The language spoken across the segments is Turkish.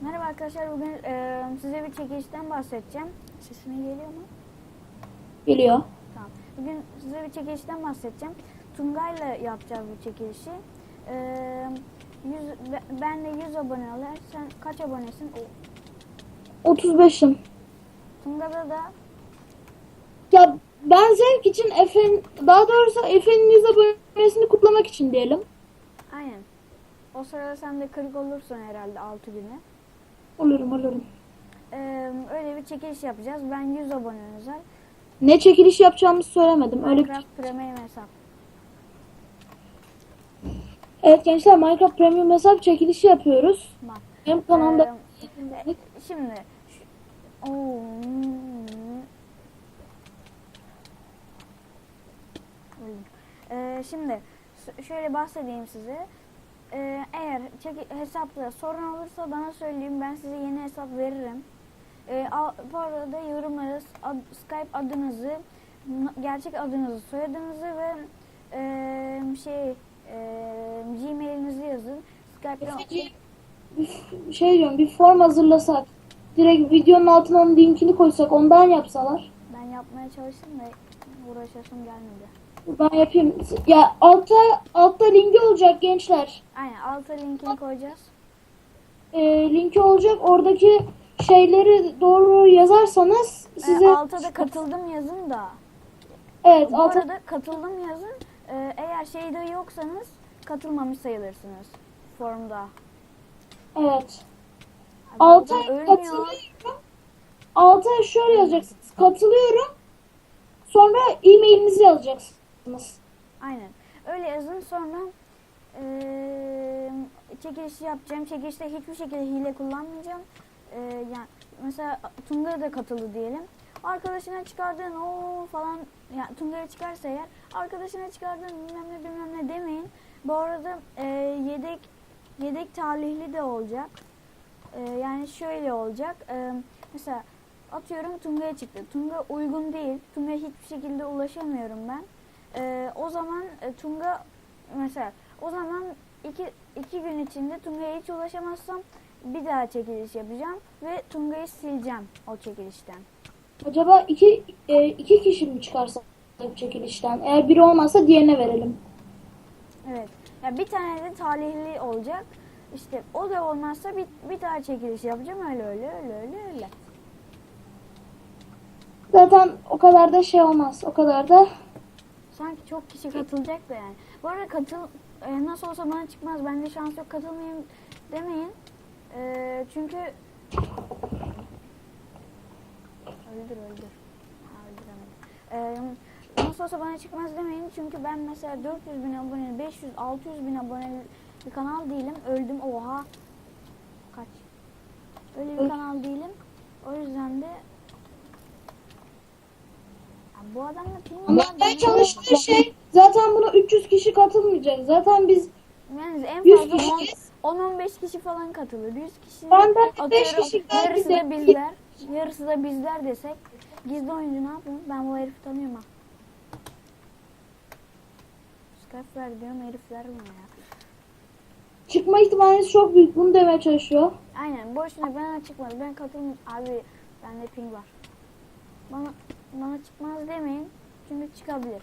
Merhaba arkadaşlar bugün e, size bir çekilişten bahsedeceğim. Sesine geliyor mu? Geliyor. Tamam. Bugün size bir çekilişten bahsedeceğim. Tungay'la yapacağız bu çekilişi. E, 100, be- ben de 100 abone oluyor. Sen kaç abonesin? O, 35'im. Tunga'da da Ya ben zevk için Efe'nin, daha doğrusu Efe'nin 100 abonesini kutlamak için diyelim. aynen. O sırada sen de 40 olursun herhalde 6 güne. Olurum olurum. E, öyle bir çekiliş yapacağız. Ben 100 abone özel. Ne çekiliş yapacağımızı söylemedim. Öyle bir... Minecraft Premium hesap. Evet gençler Minecraft Premium hesap çekilişi yapıyoruz. Bak. Benim kanalımda Ee, şimdi şu, Oo. Ee, şimdi şöyle bahsedeyim size. Ee, eğer çeki- hesapta sorun olursa bana söyleyin ben size yeni hesap veririm. Ee, al- bu arada yorumlara ad- Skype adınızı, gerçek adınızı, soyadınızı ve eee, şey eee, Gmail'inizi yazın. Efeciğim, bir şey diyorum bir form hazırlasak. Direkt videonun altına onun linkini koysak ondan yapsalar. Ben yapmaya çalıştım da uğraşasım gelmedi. Ben yapayım. Ya altta altta linki olacak gençler. Aynen alta linkini koyacağız. Ee, linki olacak. Oradaki şeyleri doğru yazarsanız Ee, size alta da katıldım yazın da. evet Bu alta arada katıldım yazın. Ee, eğer şeyde yoksanız katılmamış sayılırsınız formda. evet. Abi Alta katılıyorum. Alta şöyle yazacaksınız. Katılıyorum. Sonra e-mailinizi yazacaksınız. Aynen. Öyle yazın sonra eee çekilişi yapacağım. Çekilişte hiçbir şekilde hile kullanmayacağım. Eee yani mesela Tunga'ya da katıldı diyelim. Arkadaşına çıkardığın o falan yani Tunga'ya çıkarsa eğer arkadaşına çıkardığın bilmem ne bilmem ne demeyin. Bu arada eee, yedek yedek talihli de olacak. Eee, yani şöyle olacak. Eee, mesela atıyorum Tunga'ya çıktı. Tunga uygun değil. Tunga'ya hiçbir şekilde ulaşamıyorum ben. Ee, o zaman e, Tunga mesela o zaman iki, iki gün içinde Tunga'ya hiç ulaşamazsam bir daha çekiliş yapacağım ve Tunga'yı sileceğim o çekilişten. Acaba iki, e, iki kişi mi çıkarsa çekilişten? Eğer biri olmazsa diğerine verelim. Evet. Ya bir tane de talihli olacak. İşte o da olmazsa bir, bir daha çekiliş yapacağım öyle öyle öyle öyle öyle. Zaten o kadar da şey olmaz. O kadar da Sanki çok kişi katılacak da yani. Bu arada katıl e, nasıl olsa bana çıkmaz. Bende şans yok katılmayayım demeyin. E, çünkü öldür öldür. Öldüremedim. E, nasıl olsa bana çıkmaz demeyin. Çünkü ben mesela 400 bin abone, 500, 600 bin abone bir kanal değilim. Öldüm. Oha. Kaç. Öyle bir kanal değilim. O yüzden de bu adamla. Anlatmaya benim- çalıştığı şey zaten buna 300 kişi katılmayacak. Zaten biz Yani en 100 fazla kişiyiz. 10-15 kişi falan katılır. 100 kişi Ben beş atıyorum kişi yarısı da geldi. bizler. Yarısı da bizler desek. Gizli oyuncu ne yapayım? Ben bu herifi tanıyorum ha. Skype ver diyorum herif vermiyor ya. çıkma ihtimaliniz çok büyük. Bunu demeye çalışıyor. Aynen boşuna bana çıkmadı. Ben katılım abi bende ping var. Bana bana çıkmaz demeyin. Çünkü çıkabilir.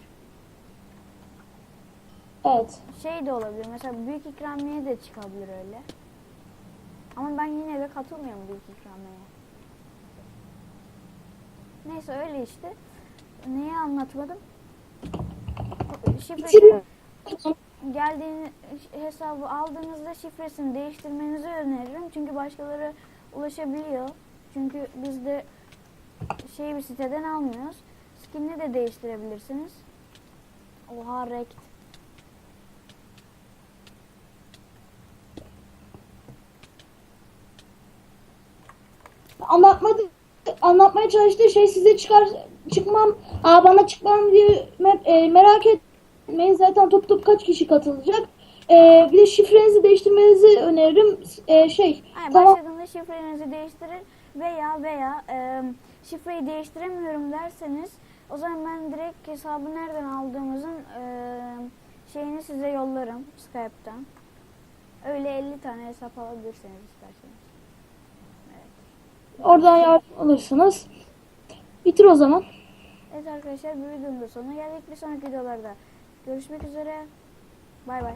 Evet. Şey de olabilir. Mesela büyük ikramiye de çıkabilir öyle. Ama ben yine de katılmıyorum büyük ikramiyeye. Neyse öyle işte. Neyi anlatmadım? Şifre geldiğini hesabı aldığınızda şifresini değiştirmenizi öneririm. Çünkü başkaları ulaşabiliyor. Çünkü biz de şey bir siteden almıyoruz. Skinini de değiştirebilirsiniz. Oha rekt. Anlatmadı anlatmaya çalıştığı şey size çıkar çıkmam aa bana çıkmam diye me- e, merak etmeyin zaten top top kaç kişi katılacak E, bir de şifrenizi değiştirmenizi öneririm E, şey Aynen, tamam başladığında şifrenizi değiştirin veya veya e, şifreyi değiştiremiyorum derseniz o zaman ben direkt hesabı nereden aldığımızın e, şeyini size yollarım Skype'tan. Öyle 50 tane hesap alabilirsiniz isterseniz. Oradan yardım alırsınız. Bitir o zaman. Evet arkadaşlar bu videonun da sonuna geldik. Bir sonraki videolarda görüşmek üzere. Bay bay.